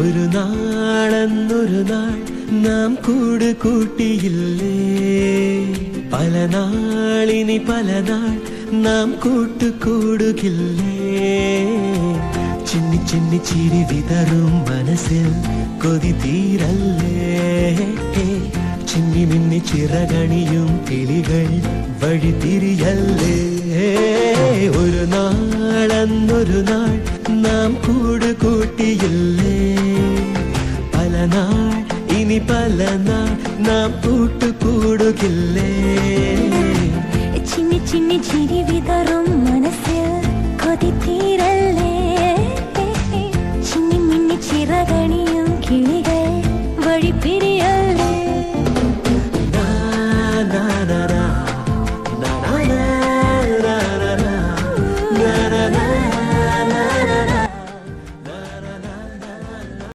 ഒരു നാളെന്നൊരു നാൾ നാം കൂട് കൂട്ടിയില്ലേ? പല നാളിനി പല നാൾ നാം കൂട്ടുകൂടുകില്ലേ ചിന്നി ചിന്നി ചിരി വിതറും മനസ്സിൽ കൊതി തീരല്ലേ? ചിന്നി മിന്നി ചിറകണിയും കിളികൾ വഴിതിരിയല്ലേ ഒരു നാളെന്നൊരു നാൾ നാം കൂട് കൂട്ടിയില്ലേ പല നാൾ ഇനി പല നാൾ നാം കൂട്ടുകൂടുകില്ലേ ചിന്നി ചിന്നി ചിരി വിതറും മനസ്സിൽ കൊതി തീരല്ലേ ചിന്നി മിന്നി ചിറകൾ